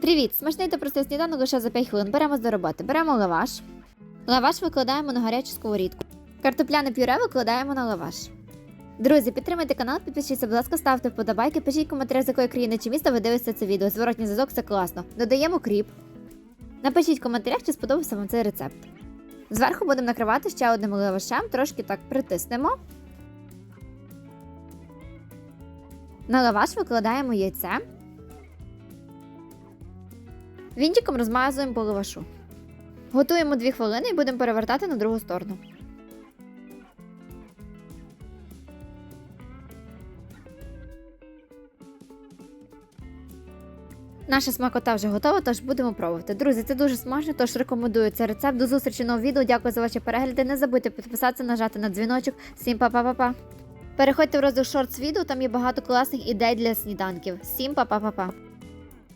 Привіт! Смачний та простий сніданок лише за 5 хвилин. Беремось до роботи. Беремо лаваш. Лаваш викладаємо на гарячу сковорідку. Картопляне пюре викладаємо на лаваш. Друзі, підтримайте канал, підпишіться, будь ласка, ставте вподобайки, пишіть коментарі, з якої країни чи міста ви дивитеся це відео. Зворотній зв'язок це класно. Додаємо кріп. Напишіть в коментарях, чи сподобався вам цей рецепт. Зверху будемо накривати ще одним лавашем, трошки так притиснемо. На лаваш викладаємо яйце. Вінчиком розмазуємо по лавашу. Готуємо 2 хвилини і будемо перевертати на другу сторону. Наша смакота вже готова, тож будемо пробувати. Друзі, це дуже смачно, тож рекомендую цей рецепт. До зустрічі в новому відео. Дякую за ваші перегляди. Не забудьте підписатися, нажати на дзвіночок. Всім па-па-па-па. Переходьте в розділ шортс відео, там є багато класних ідей для сніданків. Всім па-па-па-па.